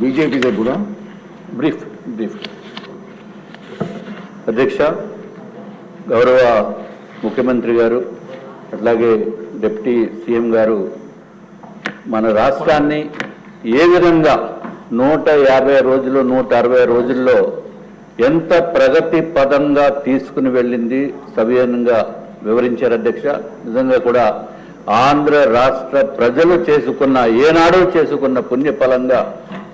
BJP తరఫున brief brief. అధ్యక్ష గౌరవ ముఖ్యమంత్రి గారు అట్లాగే డిప్యూటీ సీఎం గారు మన రాష్ట్రాన్ని ఏ విధంగా నూట యాభై రోజులు నూట అరవై రోజుల్లో ఎంత ప్రగతి పదంగా తీసుకుని వెళ్ళింది సవినయంగా వివరించారు అధ్యక్ష. నిజంగా కూడా ఆంధ్ర రాష్ట్ర ప్రజలు చేసుకున్న ఏనాడో చేసుకున్న పుణ్యఫలంగా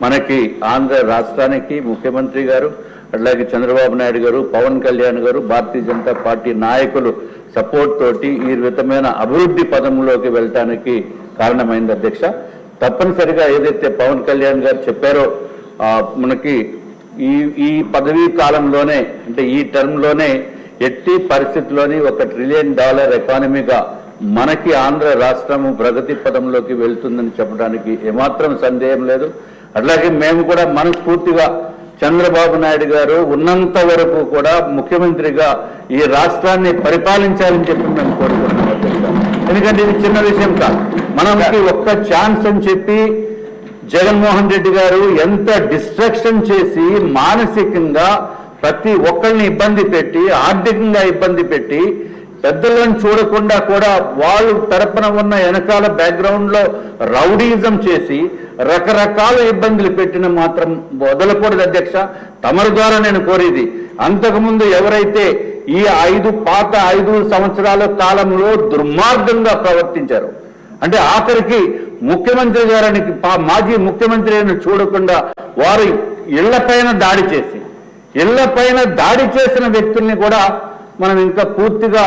మనకి ఆంధ్ర రాష్ట్రానికి ముఖ్యమంత్రి గారు అట్లాగే చంద్రబాబు నాయుడు గారు పవన్ కళ్యాణ్ గారు భారతీయ జనతా పార్టీ నాయకులు సపోర్ట్ తోటి ఈ విధమైన అభివృద్ధి పదంలోకి వెళ్ళటానికి కారణమైంది అధ్యక్ష. తప్పనిసరిగా ఏదైతే పవన్ కళ్యాణ్ గారు చెప్పారో మనకి ఈ ఈ పదవీ కాలంలోనే అంటే ఈ టర్మ్లోనే ఎట్టి పరిస్థితిలోని ఒక ట్రిలియన్ డాలర్ ఎకానమీగా మనకి ఆంధ్ర రాష్ట్రము ప్రగతి పదంలోకి వెళ్తుందని చెప్పడానికి ఏమాత్రం సందేహం లేదు. అట్లాగే మేము కూడా మనస్ఫూర్తిగా చంద్రబాబు నాయుడు గారు ఉన్నంత వరకు కూడా ముఖ్యమంత్రిగా ఈ రాష్ట్రాన్ని పరిపాలించాలని చెప్పి మేము కోరుకుంటున్నాం ఎందుకంటే ఇది చిన్న విషయం కాదు. మనకి ఒక్క ఛాన్స్ అని చెప్పి జగన్మోహన్ రెడ్డి గారు ఎంత డిస్ట్రక్షన్ చేసి మానసికంగా ప్రతి ఒక్కరిని ఇబ్బంది పెట్టి ఆర్థికంగా ఇబ్బంది పెట్టి పెద్దలను చూడకుండా కూడా వాళ్ళు తరపున ఉన్న వెనకాల బ్యాక్గ్రౌండ్లో రౌడీజం చేసి రకరకాల ఇబ్బందులు పెట్టిన మాత్రం వదలకూడదు అధ్యక్ష. తమరు ద్వారా నేను కోరేది అంతకుముందు ఎవరైతే ఈ ఐదు పాత ఐదు సంవత్సరాల కాలంలో దుర్మార్గంగా ప్రవర్తించారు అంటే ఆఖరికి ముఖ్యమంత్రి గారిని పా- మాజీ ముఖ్యమంత్రి అని చూడకుండా వారు ఇళ్ళపైన దాడి చేసి ఇళ్ళపైన దాడి చేసిన వ్యక్తుల్ని కూడా మనం ఇంకా పూర్తిగా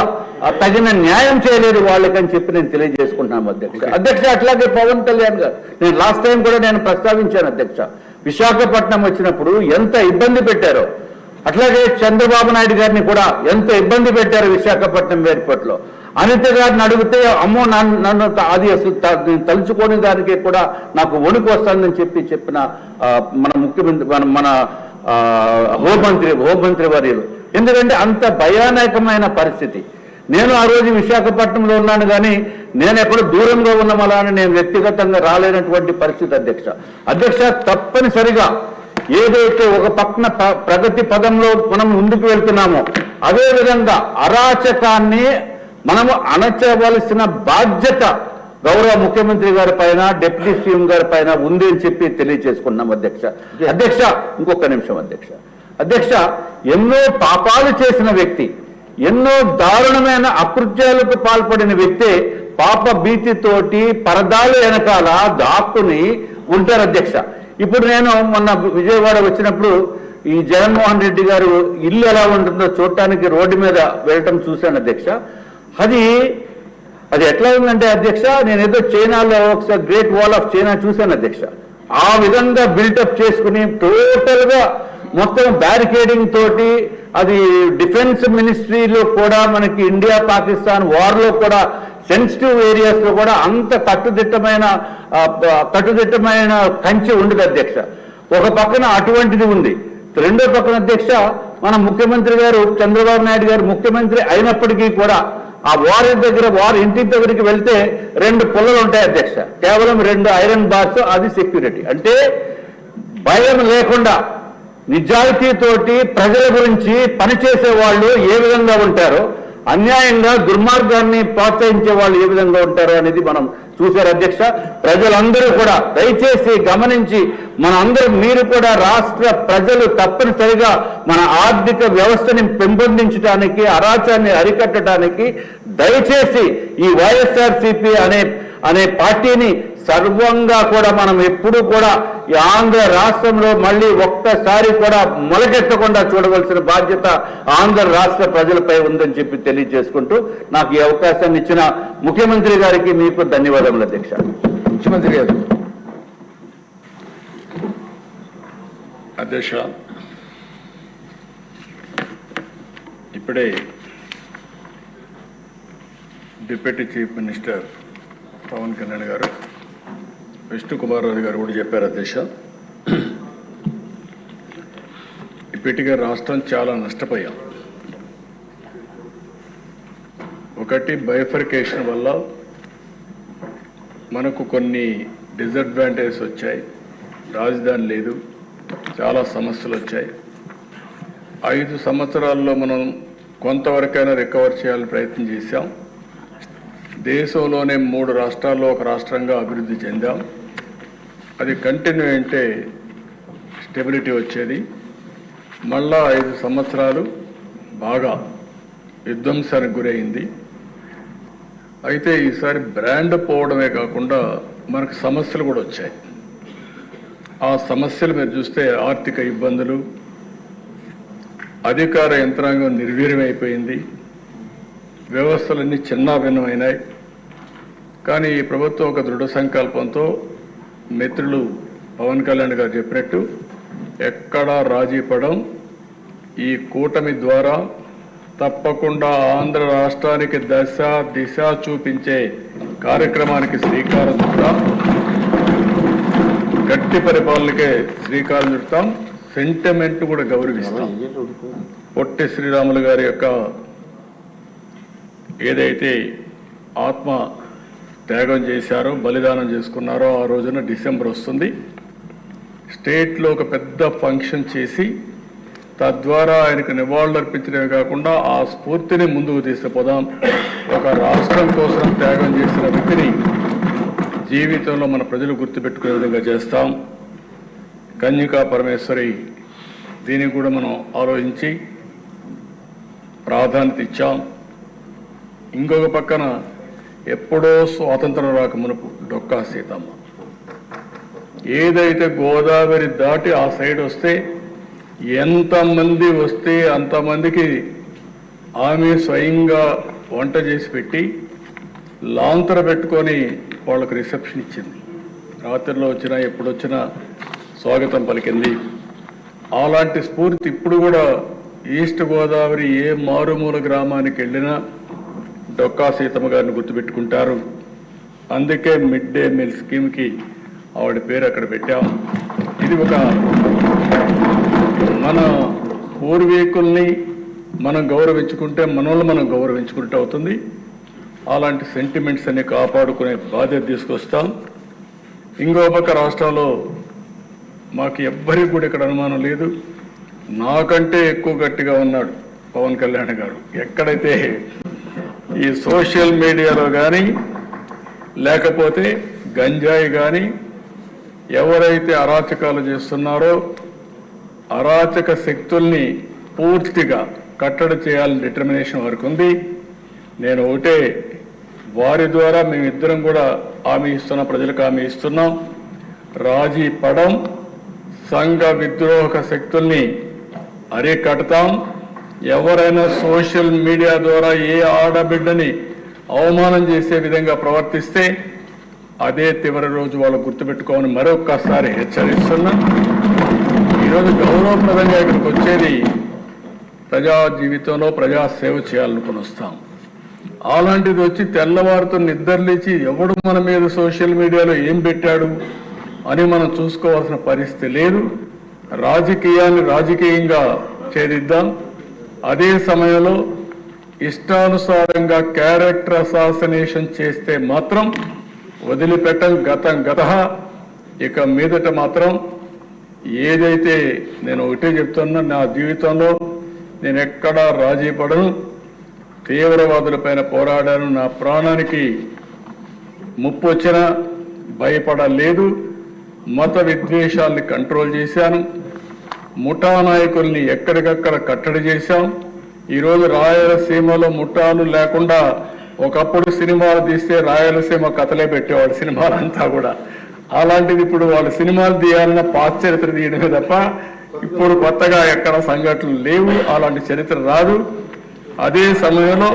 తగిన న్యాయం చేయలేదు వాళ్ళకని చెప్పి నేను తెలియజేసుకుంటున్నాను అధ్యక్ష. అధ్యక్ష అట్లాగే పవన్ కళ్యాణ్ గారు నేను లాస్ట్ టైం కూడా నేను ప్రస్తావించాను అధ్యక్ష. విశాఖపట్నం వచ్చినప్పుడు ఎంత ఇబ్బంది పెట్టారో అట్లాగే చంద్రబాబు నాయుడు గారిని కూడా ఎంత ఇబ్బంది పెట్టారు విశాఖపట్నం ఎయిర్పోర్ట్లో. అనిత గారిని అడిగితే అమ్మో నన్ను అది అసలు తలుచుకోని దానికి కూడా నాకు వణుకు వస్తుందని చెప్పి చెప్పిన మన ముఖ్యమంత్రి మన మన హోంమంత్రి హోంమంత్రి వర్యులు. ఎందుకంటే అంత భయానకమైన పరిస్థితి. నేను ఆ రోజు విశాఖపట్నంలో ఉన్నాను కానీ నేను ఎక్కడ దూరంగా ఉన్న మలాని నేను వ్యక్తిగతంగా రాలేనటువంటి పరిస్థితి అధ్యక్ష. అధ్యక్ష తప్పనిసరిగా ఏదైతే ఒక పక్కన ప్రగతి పదంలో మనం ముందుకు వెళ్తున్నామో అదే విధంగా అరాచకాన్ని మనము అణచవలసిన బాధ్యత గౌరవ ముఖ్యమంత్రి గారి పైన డిప్యూటీ సీఎం గారి పైన ఉంది అని చెప్పి తెలియజేసుకున్నాం అధ్యక్ష అధ్యక్ష ఇంకొక నిమిషం అధ్యక్ష. అధ్యక్ష ఎన్నో పాపాలు చేసిన వ్యక్తి ఎన్నో దారుణమైన అకృత్యాలకు పాల్పడిన వ్యక్తే పాప భీతితోటి పరదాలు వెనకాల దాక్కుని ఉంటారు అధ్యక్ష. ఇప్పుడు నేను మొన్న విజయవాడ వచ్చినప్పుడు ఈ జగన్మోహన్ రెడ్డి గారు ఇల్లు ఎలా ఉంటుందో చూడటానికి రోడ్డు మీద వెళ్ళటం చూశాను అధ్యక్ష. అది అది ఎట్లా ఉందంటే అధ్యక్ష నేను ఏదో చైనాలో ఒకసారి గ్రేట్ వాల్ ఆఫ్ చైనా చూశాను అధ్యక్ష. ఆ విధంగా బిల్డప్ చేసుకుని టోటల్గా మొత్తం బ్యారికేడింగ్ తోటి అది డిఫెన్స్ మినిస్ట్రీలో కూడా మనకి ఇండియా పాకిస్తాన్ వార్లో కూడా సెన్సిటివ్ ఏరియాస్లో కూడా అంత కట్టుదిట్టమైన కట్టుదిట్టమైన కంచె ఉండదు అధ్యక్ష. ఒక పక్కన అటువంటిది ఉంది. రెండో పక్కన అధ్యక్ష మన ముఖ్యమంత్రి గారు చంద్రబాబు నాయుడు గారు ముఖ్యమంత్రి అయినప్పటికీ కూడా ఆ వారి దగ్గర వారి ఇంటి దగ్గరికి వెళ్తే రెండు పుల్లలు ఉంటాయి అధ్యక్ష. కేవలం రెండు ఐరన్ బార్స్ అది సెక్యూరిటీ అంటే భయం లేకుండా నిజాయితీతోటి ప్రజల గురించి పనిచేసే వాళ్ళు ఏ విధంగా ఉంటారో అన్యాయంగా దుర్మార్గాన్ని ప్రోత్సహించే వాళ్ళు ఏ విధంగా ఉంటారో అనేది మనం చూశారు. అధ్యక్ష ప్రజలందరూ కూడా దయచేసి గమనించి మన అందరూ మీరు కూడా రాష్ట్ర ప్రజలు తప్పనిసరిగా మన ఆర్థిక వ్యవస్థని పెంపొందించడానికి అరాచాన్ని అరికట్టడానికి దయచేసి ఈ వైఎస్ఆర్సీపీ అనే అనే పార్టీని సర్వంగా కూడా మనం ఎప్పుడు కూడా ఈ ఆంధ్ర రాష్ట్రంలో మళ్ళీ ఒక్కసారి కూడా మొలకెత్తకుండా చూడవలసిన బాధ్యత ఆంధ్ర రాష్ట్ర ప్రజలపై ఉందని చెప్పి తెలియజేసుకుంటూ నాకు ఈ అవకాశాన్ని ఇచ్చిన ముఖ్యమంత్రి గారికి మీకు ధన్యవాదములు అధ్యక్ష. ముఖ్యమంత్రి గారు. అధ్యక్ష ఇప్పుడే deputy chief minister Pawan Kalyan గారు విష్ణు కుమార్ రాజు గారు కూడా చెప్పారు అధ్యక్ష. ఇప్పటికే రాష్ట్రం చాలా నష్టపోయాం. ఒకటి బైఫర్కేషన్ వల్ల మనకు కొన్ని డిసడ్వాంటేజెస్ వచ్చాయి. రాజధాని లేదు. చాలా సమస్యలు వచ్చాయి. ఐదు సంవత్సరాల్లో మనం కొంతవరకైనా రికవర్ చేయాలని ప్రయత్నం చేశాం. దేశంలోనే మూడు రాష్ట్రాల్లో ఒక రాష్ట్రంగా అభివృద్ధి చెందాం. అది కంటిన్యూ అంటే స్టెబిలిటీ వచ్చేది. మళ్ళా ఐదు సంవత్సరాలు బాగా విధ్వంసానికి గురైంది. అయితే ఈసారి బ్రాండ్ పోవడమే కాకుండా మనకు సమస్యలు కూడా వచ్చాయి. ఆ సమస్యలు మీరు చూస్తే ఆర్థిక ఇబ్బందులు అధికార యంత్రాంగం నిర్వీర్యమైపోయింది. వ్యవస్థలన్నీ చిన్నాభిన్నమైనాయి. కానీ ఈ ప్రభుత్వం ఒక దృఢ సంకల్పంతో మిత్రులు పవన్ కళ్యాణ్ గారు చెప్పినట్టు ఎక్కడా రాజీ పడం ఈ కూటమి ద్వారా తప్పకుండా ఆంధ్ర రాష్ట్రానికి దశ దిశ చూపించే కార్యక్రమానికి శ్రీకారం చుడతాం. గట్టి పరిపాలనకే శ్రీకారం చుడతాం. సెంటిమెంట్ కూడా గౌరవిస్తాం. పొట్టి శ్రీరాములు గారి యొక్క ఏదైతే ఆత్మ త్యాగం చేశారో బలిదానం చేసుకున్నారో ఆ రోజున డిసెంబర్ వస్తుంది. స్టేట్లో ఒక పెద్ద ఫంక్షన్ చేసి తద్వారా ఆయనకు నివాళులు అర్పించడమే కాకుండా ఆ స్ఫూర్తిని ముందుకు తీసుకుపోదాం. ఒక రాష్ట్రం కోసం త్యాగం చేసిన వ్యక్తిని జీవితంలో మన ప్రజలు గుర్తుపెట్టుకునే విధంగా చేస్తాం. కన్యకా పరమేశ్వరి దీనికి కూడా మనం ఆలోచించి ప్రాధాన్యత ఇచ్చాం. ఇంకొక పక్కన ఎప్పుడో స్వాతంత్రం రాక మునుపు డొక్కా సీతమ్మ. ఏదైతే గోదావరి దాటి ఆ సైడ్ వస్తే ఎంతమంది వస్తే అంతమందికి ఆమె స్వయంగా వంట చేసి పెట్టి లాంతర పెట్టుకొని వాళ్ళకు రిసెప్షన్ ఇచ్చింది. రాత్రిలో వచ్చినా ఎప్పుడొచ్చినా స్వాగతం పలికింది. అలాంటి స్ఫూర్తి ఇప్పుడు కూడా ఈస్ట్ గోదావరి ఏ మారుమూల గ్రామానికి వెళ్ళినా డొక్కా సీతమ్మ గారిని గుర్తుపెట్టుకుంటారు. అందుకే మిడ్ డే మీల్ స్కీమ్కి ఆవిడ పేరు అక్కడ పెట్టాం. ఇది ఒక మన పూర్వీకుల్ని మనం గౌరవించుకుంటే మనల్ని మనం గౌరవించుకుంటే అవుతుంది. అలాంటి సెంటిమెంట్స్ అన్ని కాపాడుకునే బాధ్యత తీసుకొస్తాం. ఇంకో పక్క రాష్ట్రంలో మాకు ఎవ్వరికి కూడా ఇక్కడ అనుమానం లేదు. నాకంటే ఎక్కువ గట్టిగా ఉన్నాడు పవన్ కళ్యాణ్ గారు. ఎక్కడైతే ఈ సోషల్ మీడియాలో కానీ లేకపోతే గంజాయి కానీ ఎవరైతే అరాచకాలు చేస్తున్నారో అరాచక శక్తుల్ని పూర్తిగా కట్టడి చేయాలని డిటర్మినేషన్ వరకు ఉంది. నేను ఒకటే వారి ద్వారా మేమిద్దరం కూడా హామీ ఇస్తున్న ప్రజలకు హామీ ఇస్తున్నాం. రాజీ పడం సంఘ విద్రోహక శక్తుల్ని అరికడతాం. ఎవరైనా సోషల్ మీడియా ద్వారా ఏ ఆడబిడ్డని అవమానం చేసే విధంగా ప్రవర్తిస్తే అదే చివరి రోజు వాళ్ళు గుర్తుపెట్టుకోమని మరొక్కసారి హెచ్చరిస్తున్నా. ఈరోజు గౌరవప్రదంగా ఇక్కడికి వచ్చేది ప్రజా జీవితంలో ప్రజా సేవ చేయాలనుకుని వస్తాం. అలాంటిది వచ్చి తెల్లవారితో నిద్రలేచి ఎవడు మన మీద సోషల్ మీడియాలో ఏం పెట్టాడు అని మనం చూసుకోవాల్సిన పరిస్థితి లేదు. రాజకీయాన్ని రాజకీయంగా చేరిద్దాం అదే సమయంలో ఇష్టానుసారంగా క్యారెక్టర్ అసాసినేషన్ చేస్తే మాత్రం వదిలిపెట్టం గతం గత. ఇక మీదట మాత్రం ఏదైతే నేను ఒకటే చెప్తున్నా నా జీవితంలో నేను ఎక్కడా రాజీ పడను. తీవ్రవాదులపైన పోరాడాను. నా ప్రాణానికి ముప్పు వచ్చినా భయపడలేదు. మత విద్వేషాల్ని కంట్రోల్ చేశాను. ముఠా నాయకుల్ని ఎక్కడికక్కడ కట్టడి చేశాం. ఈరోజు రాయలసీమలో ముఠాలు లేకుండా ఒకప్పుడు సినిమాలు తీస్తే రాయలసీమ కథలే పెట్టేవాడు సినిమాలంతా కూడా. అలాంటిది ఇప్పుడు వాళ్ళు సినిమాలు తీయాలన్న పాత చరిత్ర తీయడమే తప్ప ఇప్పుడు కొత్తగా ఎక్కడ సంఘటనలు లేవు అలాంటి చరిత్ర రాదు. అదే సమయంలో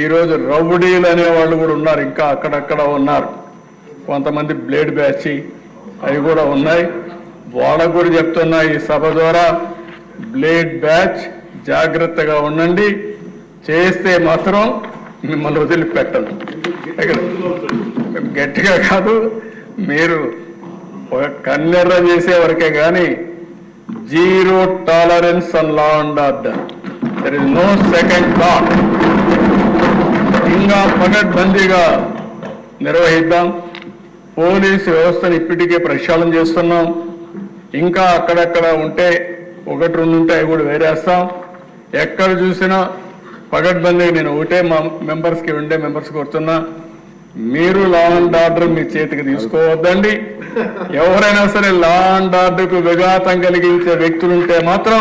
ఈరోజు రౌడీలు అనే వాళ్ళు కూడా ఉన్నారు ఇంకా అక్కడక్కడ ఉన్నారు. కొంతమంది బ్లేడ్ బ్యాచి అవి కూడా ఉన్నాయి. వాళ్ళకు కూడా చెప్తున్నా ఈ సభ ద్వారా. బ్లేడ్ బ్యాచ్ జాగ్రత్తగా ఉండండి. చేస్తే మాత్రం మిమ్మల్ని వదిలిపెట్టను. ఇక్కడ గట్టిగా కాదు మీరు కన్నెర్ర చేసే వరకే కానీ zero tolerance on law and order. There is no second thought ఇంకా పకడ్బందీగా నిర్వహిద్దాం. పోలీసు వ్యవస్థను ఇప్పటికే ప్రక్షాళన చేస్తున్నాం. ఇంకా అక్కడక్కడ ఉంటే ఒకటి రెండు ఉంటే అవి కూడా వేరేస్తాం. ఎక్కడ చూసినా పగడ్బందీ నేను ఒకటే మా మెంబర్స్కి ఉండే మెంబర్స్కి వస్తున్నా మీరు లా అండ్ ఆర్డర్ మీ చేతికి తీసుకోవద్దండి. ఎవరైనా సరే లా అండ్ ఆర్డర్కు విఘాతం కలిగించే వ్యక్తులుంటే మాత్రం